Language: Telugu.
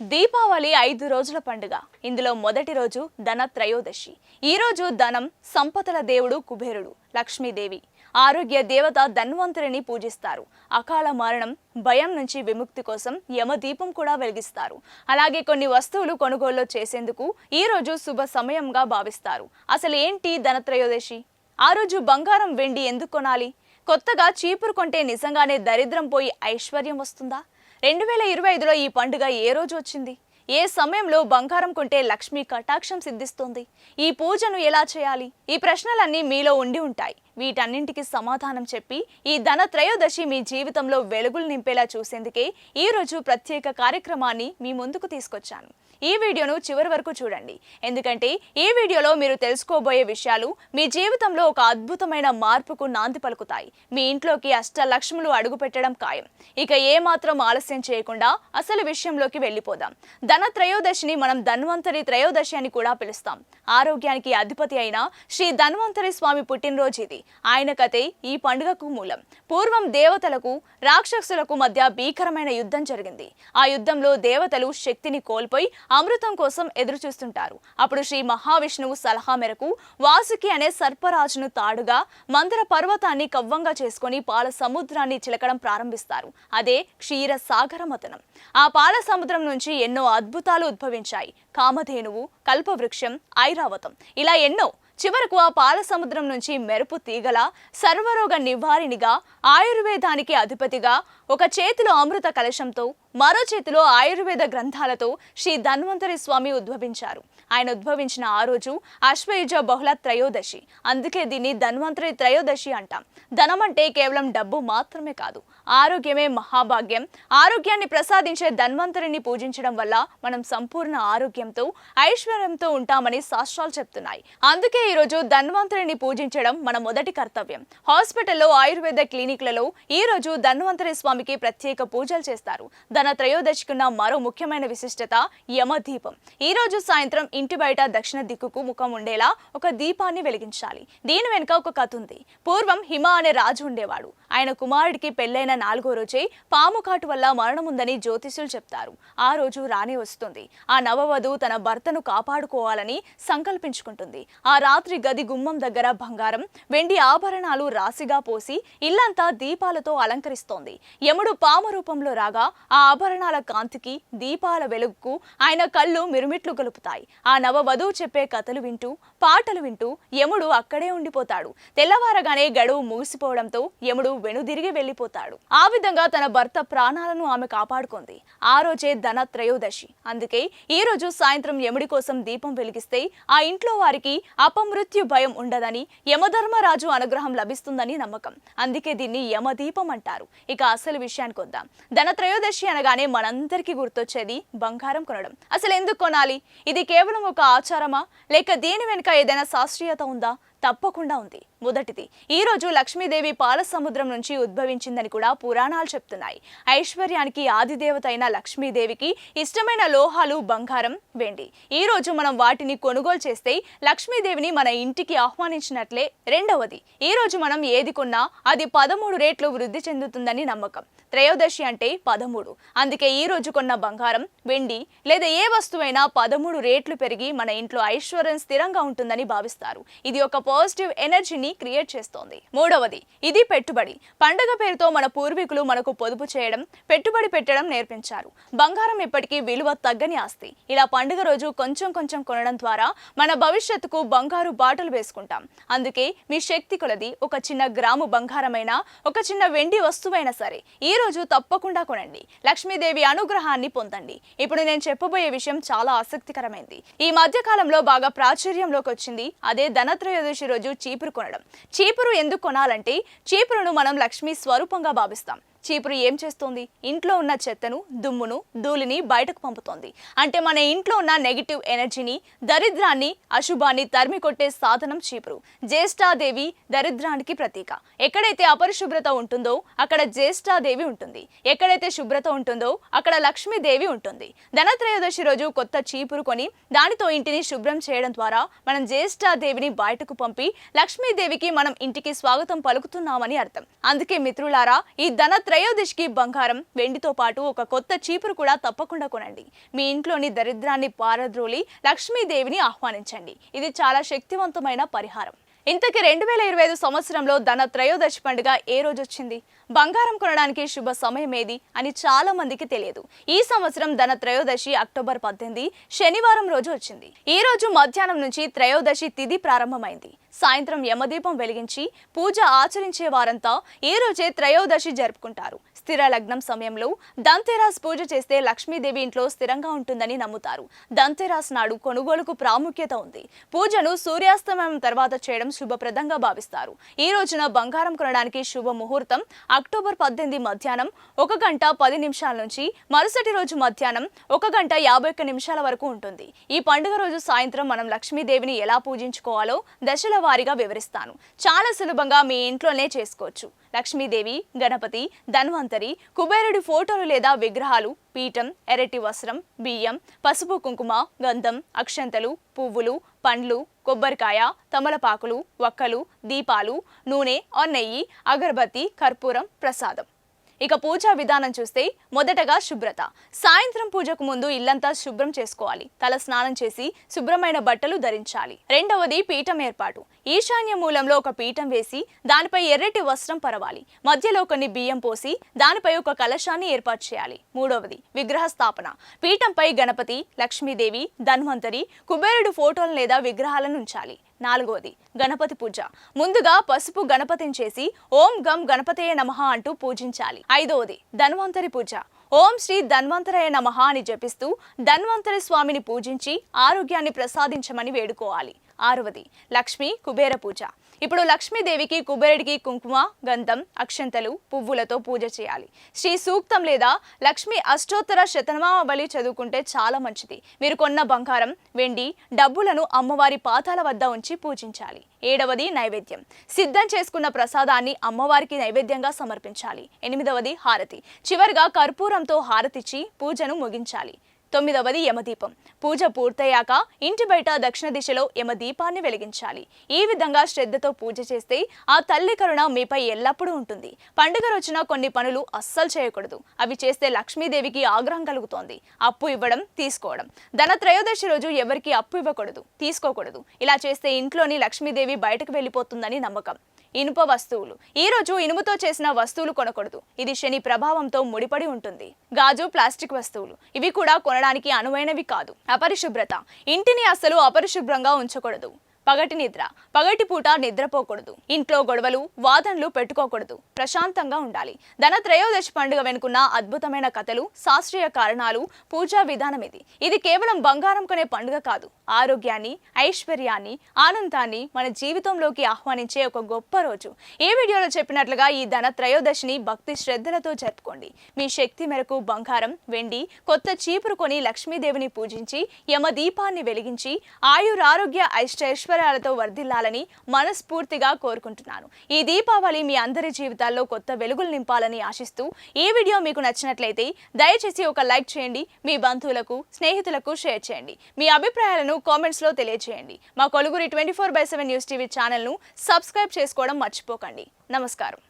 దీపావళి ఐదు రోజుల పండుగ. ఇందులో మొదటి రోజు ధన త్రయోదశి ఈ రోజు ధనం సంపదల దేవుడు కుబేరుడు లక్ష్మీదేవి. ఆరోగ్య దేవత ధన్వంతురిని పూజిస్తారు. అకాల మరణం భయం నుంచి విముక్తి కోసం యమదీపం కూడా వెలిగిస్తారు. అలాగే కొన్ని వస్తువులు కొనుగోలు చేసేందుకు ఈ రోజు శుభ సమయంగా భావిస్తారు. అసలు ఏంటి ధనత్రయోదశి? ఆ రోజు బంగారం వెండి ఎందుకు కొనాలి? కొత్తగా చీపురు కొంటే నిజంగానే దరిద్రం పోయి ఐశ్వర్యం వస్తుందా? రెండు వేల ఇరవై ఐదులో ఈ పండుగ ఏ రోజు వచ్చింది? ఏ సమయంలో బంగారం కొంటే లక్ష్మీ కటాక్షం సిద్ధిస్తుంది? ఈ పూజను ఎలా చేయాలి? ఈ ప్రశ్నలన్నీ మీలో ఉండి ఉంటాయి. వీటన్నింటికి సమాధానం చెప్పి ఈ ధన త్రయోదశి మీ జీవితంలో వెలుగులు నింపేలా చూసేందుకే ఈ రోజు ప్రత్యేక కార్యక్రమాన్ని మీ ముందుకు తీసుకొచ్చాను. ఈ వీడియోను చివరి వరకు చూడండి. ఎందుకంటే ఈ వీడియోలో మీరు తెలుసుకోబోయే విషయాలు మీ జీవితంలో ఒక అద్భుతమైన మార్పుకు నాంది పలుకుతాయి. మీ ఇంట్లోకి అష్టలక్ష్ములు అడుగు పెట్టడం ఖాయం. ఇక ఏ మాత్రం ఆలస్యం చేయకుండా అసలు విషయంలోకి వెళ్ళిపోదాం. ధన త్రయోదశిని మనం ధన్వంతరి త్రయోదశి అని కూడా పిలుస్తాం. ఆరోగ్యానికి అధిపతి అయిన శ్రీ ధన్వంతరి స్వామి పుట్టినరోజు ఇది. ఆయన కథే ఈ పండుగకు మూలం. పూర్వం దేవతలకు రాక్షసులకు మధ్య భీకరమైన యుద్ధం జరిగింది. ఆ యుద్ధంలో దేవతలు శక్తిని కోల్పోయి అమృతం కోసం ఎదురుచూస్తుంటారు. అప్పుడు శ్రీ మహావిష్ణువు సలహా మేరకు వాసుకి అనే సర్పరాజును తాడుగా మందర పర్వతాన్ని కవ్వంగా చేసుకొని పాల సముద్రాన్ని చిలకడం ప్రారంభిస్తారు. అదే క్షీర సాగర మతనం ఆ పాల సముద్రం నుంచి ఎన్నో అద్భుతాలు ఉద్భవించాయి. కామధేనువు కల్పవృక్షం ఐరావతం ఇలా ఎన్నో. చివరకు ఆ పాల సముద్రం నుంచి మెరుపు తీగల సర్వరోగ నివారిణిగా ఆయుర్వేదానికి అధిపతిగా ఒక చేతిలో అమృత కలశంతో మరో చేతిలో ఆయుర్వేద గ్రంథాలతో శ్రీ ధన్వంతరి స్వామి ఉద్భవించారు. ఆయన ఉద్భవించిన ఆ రోజు అశ్వయుజ బహుళ త్రయోదశి. అందుకే దీన్ని ధన్వంతరి త్రయోదశి అంటాం. ధనం అంటే కేవలం డబ్బు మాత్రమే కాదు. ఆరోగ్యమే మహాభాగ్యం. ఆరోగ్యాన్ని ప్రసాదించే ధన్వంతరిని పూజించడం వల్ల మనం సంపూర్ణ ఆరోగ్యంతో ఐశ్వర్యంతో ఉంటామని శాస్త్రాలు చెప్తున్నాయి. అందుకే ఈ రోజు ధన్వంతరిని పూజించడం మన మొదటి కర్తవ్యం. హాస్పిటల్లో ఆయుర్వేద క్లినిక్లలో ఈ రోజు ధన్వంతరి స్వామికి ప్రత్యేక పూజలు చేస్తారు. తన త్రయోదశికున్న మరో ముఖ్యమైన విశిష్టత యమదీపం. ఈ రోజు సాయంత్రం ఇంటి బయట దక్షిణ దిక్కుకు ముఖం ఉండేలా ఒక దీపాన్ని వెలిగించాలి. దీని వెనుక ఒక కథ ఉంది. పూర్వం హిమ అనే రాజు ఉండేవాడు. ఆయన కుమారుడికి పెళ్ళైన నాలుగో రోజే పాము కాటు వల్ల మరణముందని జ్యోతిష్యులు చెప్తారు. ఆ రోజు రానే వస్తుంది. ఆ నవవధువు తన భర్తను కాపాడుకోవాలని సంకల్పించుకుంటుంది. ఆ రాత్రి గది గుమ్మం దగ్గర బంగారం వెండి ఆభరణాలు రాశిగా పోసి ఇల్లంతా దీపాలతో అలంకరిస్తోంది. యముడు పాము రూపంలో రాగా ఆ ఆభరణాల కాంతికి దీపాల వెలుగుకు ఆయన కళ్ళు మిరుమిట్లు గలుపుతాయి. ఆ నవవధువు చెప్పే కథలు వింటూ పాటలు వింటూ యముడు అక్కడే ఉండిపోతాడు. తెల్లవారగానే గడువు ముగిసిపోవడంతో యముడు వెనుదిరిగి వెళ్ళిపోతాడు. ఆ విధంగా తన భర్త ప్రాణాలను ఆమె కాపాడుకుంది. ఆ రోజే ధన త్రయోదశి. అందుకే ఈ రోజు సాయంత్రం యముడి కోసం దీపం వెలిగిస్తే ఆ ఇంట్లో వారికి అపమృత్యు భయం ఉండదని యమధర్మరాజు అనుగ్రహం లభిస్తుందని నమ్మకం. అందుకే దీన్ని యమదీపం అంటారు. ఇక అసలు విషయానికి వద్దాం ధన త్రయోదశి అనగానే మనందరికీ గుర్తొచ్చేది బంగారం కొనడం. అసలు ఎందుకు కొనాలి? ఇది కేవలం ఒక ఆచారమా? లేక దీని వెనుక ఏదైనా శాస్త్రీయత ఉందా? తప్పకుండా ఉంది. మొదటిది ఈ రోజు లక్ష్మీదేవి పాల సముద్రం నుంచి ఉద్భవించిందని కూడా పురాణాలు చెప్తున్నాయి. ఐశ్వర్యానికి ఆదిదేవత అయిన లక్ష్మీదేవికి ఇష్టమైన లోహాలు బంగారం వెండి. ఈ రోజు మనం వాటిని కొనుగోలు చేస్తే లక్ష్మీదేవిని మన ఇంటికి ఆహ్వానించినట్లే రెండవది ఈ రోజు మనం ఏది కొన్నా అది పదమూడు రేట్లు వృద్ధి చెందుతుందని నమ్మకం. త్రయోదశి అంటే పదమూడు. అందుకే ఈ రోజు కొన్న బంగారం వెండి లేదా ఏ వస్తువైనా పదమూడు రేట్లు పెరిగి మన ఇంట్లో ఐశ్వర్యం స్థిరంగా ఉంటుందని భావిస్తారు. ఇది ఒక పాజిటివ్ ఎనర్జీని క్రియేట్ చేస్తోంది. మూడవది ఇది పెట్టుబడి. పండగ పేరుతో మన పూర్వీకులు మనకు పొదుపు చేయడం పెట్టుబడి పెట్టడం నేర్పించారు. బంగారం ఇప్పటికీ విలువ తగ్గని ఆస్తి. ఇలా పండుగ రోజు కొంచెం కొంచెం కొనడం ద్వారా మన భవిష్యత్తుకు బంగారు బాటలు వేసుకుంటాం. అందుకే మీ శక్తి కొలది ఒక చిన్న గ్రాము బంగారమైనా ఒక చిన్న వెండి వస్తువైనా సరే. ఈ రోజు తప్పకుండా కొనండి. లక్ష్మీదేవి అనుగ్రహాన్ని పొందండి. ఇప్పుడు నేను చెప్పబోయే విషయం చాలా ఆసక్తికరమైంది. ఈ మధ్య కాలంలో బాగా ప్రాచుర్యంలోకి వచ్చింది అదే ధనత్రయోదశి రోజు చీపురు కొనడం. చీపురు ఎందుకు కొనాలంటే చీపురును మనం లక్ష్మీ స్వరూపంగా భావిస్తాం. చీపురు ఏం చేస్తోంది? ఇంట్లో ఉన్న చెత్తను దుమ్మును ధూళిని బయటకు పంపుతోంది. అంటే మన ఇంట్లో ఉన్న నెగిటివ్ ఎనర్జీని దరిద్రాన్ని అశుభాన్ని తరిమి కొట్టే సాధనం చీపురు. జ్యేష్ఠాదేవి దరిద్రానికి ప్రతీక. ఎక్కడైతే అపరిశుభ్రత ఉంటుందో అక్కడ జ్యేష్ఠాదేవి ఉంటుంది. ఎక్కడైతే శుభ్రత ఉంటుందో అక్కడ లక్ష్మీదేవి ఉంటుంది. ధనత్రయోదశి రోజు కొత్త చీపురు కొని దానితో ఇంటిని శుభ్రం చేయడం ద్వారా మనం జ్యేష్ఠాదేవిని బయటకు పంపి లక్ష్మీదేవికి మనం ఇంటికి స్వాగతం పలుకుతున్నామని అర్థం. అందుకే మిత్రులారా ఈ ధనత్ర త్రయోదశికి బంగారం వెండితో పాటు ఒక కొత్త చీపురు కూడా తప్పకుండా కొనండి. మీ ఇంట్లోని దరిద్రాన్ని పారద్రోలి లక్ష్మీదేవిని ఆహ్వానించండి. ఇది చాలా శక్తివంతమైన పరిహారం. ఇంతకీ రెండు వేల ఇరవై ఐదు సంవత్సరంలో ధన త్రయోదశి పండుగ ఏ రోజు వచ్చింది? బంగారం కొనడానికి శుభ సమయం ఏది? అని చాలా మందికి తెలియదు. ఈ సంవత్సరం ధన త్రయోదశి అక్టోబర్ పద్దెనిమిది శనివారం రోజు వచ్చింది. ఈ రోజు మధ్యాహ్నం నుంచి త్రయోదశి తిథి ప్రారంభమైంది. సాయంత్రం యమదీపం వెలిగించి పూజ ఆచరించే వారంతా ఈ రోజే త్రయోదశి జరుపుకుంటారు? స్థిర లగ్నం సమయంలో దంతెరాస్ పూజ చేస్తే లక్ష్మీదేవి ఇంట్లో స్థిరంగా ఉంటుందని నమ్ముతారు. దంతెరాస్ నాడు కొనుగోలుకు ప్రాముఖ్యత ఉంది. పూజను సూర్యాస్తమయం తర్వాత చేయడం శుభప్రదంగా భావిస్తారు. ఈ రోజున బంగారం కొనడానికి శుభ ముహూర్తం అక్టోబర్ పద్దెనిమిది మధ్యాహ్నం ఒక గంట పది నిమిషాల నుంచి మరుసటి రోజు మధ్యాహ్నం ఒక గంట యాభై ఒక్క నిమిషాల వరకు ఉంటుంది. ఈ పండుగ రోజు సాయంత్రం మనం లక్ష్మీదేవిని ఎలా పూజించుకోవాలో దశల వారీగా వివరిస్తాను. చాలా సులభంగా మీ ఇంట్లోనే చేసుకోవచ్చు. లక్ష్మీదేవి గణపతి ధన్వంతరి. కుబేరుడి ఫోటోలు లేదా విగ్రహాలు పీఠం ఎరటి వస్త్రం బియ్యం పసుపు కుంకుమ గంధం అక్షంతలు పువ్వులు పండ్లు కొబ్బరికాయ తమలపాకులు వక్కలు దీపాలు నూనె ఆ నెయ్యి అగరబత్తి కర్పూరం ప్రసాదం. ఇక పూజా విధానం చూస్తే మొదటగా శుభ్రత. సాయంత్రం పూజకు ముందు ఇల్లంతా శుభ్రం చేసుకోవాలి. తల స్నానం చేసి శుభ్రమైన బట్టలు ధరించాలి. రెండవది పీఠం ఏర్పాటు. ఈశాన్య మూలంలో ఒక పీఠం వేసి దానిపై ఎర్రటి వస్త్రం పరవాలి. మధ్యలో కొన్ని బియ్యం పోసి దానిపై ఒక కలశాన్ని ఏర్పాటు చేయాలి. మూడవది విగ్రహ స్థాపన పీఠంపై గణపతి లక్ష్మీదేవి ధన్వంతరి కుబేరుడు ఫోటోలు లేదా విగ్రహాలను ఉంచాలి. నాలుగవది గణపతి పూజ. ముందుగా పసుపు గణపతిని చేసి ఓం గం గణపతయ నమః అంటూ పూజించాలి. ఐదవది ధన్వంతరి పూజ. ఓం శ్రీ ధన్వంతరయ నమః అని జపిస్తూ ధన్వంతరి స్వామిని పూజించి ఆరోగ్యాన్ని ప్రసాదించమని వేడుకోవాలి. ఆరవది లక్ష్మి కుబేర పూజ. ఇప్పుడు లక్ష్మీదేవికి కుబేరుడికి కుంకుమ గంధం అక్షంతలు పువ్వులతో పూజ చేయాలి. శ్రీ సూక్తం లేదా లక్ష్మి అష్టోత్తర శతనామావళి చదువుకుంటే చాలా మంచిది. మీరు కొన్న బంగారం వెండి డబ్బులను అమ్మవారి పాదాల వద్ద ఉంచి పూజించాలి. ఏడవది నైవేద్యం. సిద్ధం చేసుకున్న ప్రసాదాన్ని అమ్మవారికి నైవేద్యంగా సమర్పించాలి. ఎనిమిదవది హారతి. చివరిగా కర్పూరంతో హారతిచ్చి పూజను ముగించాలి. తొమ్మిదవది యమదీపం. పూజ పూర్తయ్యాక ఇంటి బయట దక్షిణ దిశలో యమదీపాన్ని వెలిగించాలి. ఈ విధంగా శ్రద్ధతో పూజ చేస్తే ఆ తల్లి కరుణ మీపై ఎల్లప్పుడూ ఉంటుంది. పండుగ రోజున కొన్ని పనులు అస్సలు చేయకూడదు. అవి చేస్తే లక్ష్మీదేవికి ఆగ్రహం కలుగుతోంది. అప్పు ఇవ్వడం తీసుకోవడం. ధన త్రయోదశి రోజు ఎవరికి అప్పు ఇవ్వకూడదు తీసుకోకూడదు. ఇలా చేస్తే ఇంట్లోని లక్ష్మీదేవి బయటకు వెళ్ళిపోతుందని నమ్మకం. ఇనుప వస్తువులు. ఈ రోజు ఇనుముతో చేసిన వస్తువులు కొనకూడదు. ఇది శని ప్రభావంతో ముడిపడి ఉంటుంది. గాజు ప్లాస్టిక్ వస్తువులు. ఇవి కూడా కొనడానికి అనువైనవి కాదు. అపరిశుభ్రత. ఇంటిని అసలు అపరిశుభ్రంగా ఉంచకూడదు. పగటి నిద్ర. పగటి పూట నిద్రపోకూడదు. ఇంట్లో గొడవలు వాదనలు పెట్టుకోకూడదు. ప్రశాంతంగా ఉండాలి. ధన త్రయోదశి పండుగ వెనుకున్న అద్భుతమైన కథలు శాస్త్రీయ కారణాలు పూజా విధానం ఇది. ఇది కేవలం బంగారం కొనే పండుగ కాదు. ఆరోగ్యాన్ని ఐశ్వర్యాన్ని ఆనందాన్ని మన జీవితంలోకి ఆహ్వానించే ఒక గొప్ప రోజు. ఈ వీడియోలో చెప్పినట్లుగా ఈ ధన త్రయోదశిని భక్తి శ్రద్ధలతో జరుపుకోండి. మీ శక్తి మేరకు బంగారం వెండి కొత్త చీపురు కొని లక్ష్మీదేవిని పూజించి యమ దీపాన్ని వెలిగించి ఆయురారోగ్య ఐశ్వర్యాలతో వర్ధిల్లాలని మనస్ఫూర్తిగా కోరుకుంటున్నాను. ఈ దీపావళి మీ అందరి జీవితాల్లో కొత్త వెలుగులు నింపాలని ఆశిస్తూ ఈ వీడియో మీకు నచ్చినట్లయితే దయచేసి ఒక లైక్ చేయండి మీ బంధువులకు స్నేహితులకు షేర్ చేయండి. మీ అభిప్రాయాలను కామెంట్స్లో తెలియజేయండి. మా కొలుగురి twenty four by seven news TV ఛానల్ను సబ్స్క్రైబ్ చేసుకోవడం మర్చిపోకండి. నమస్కారం.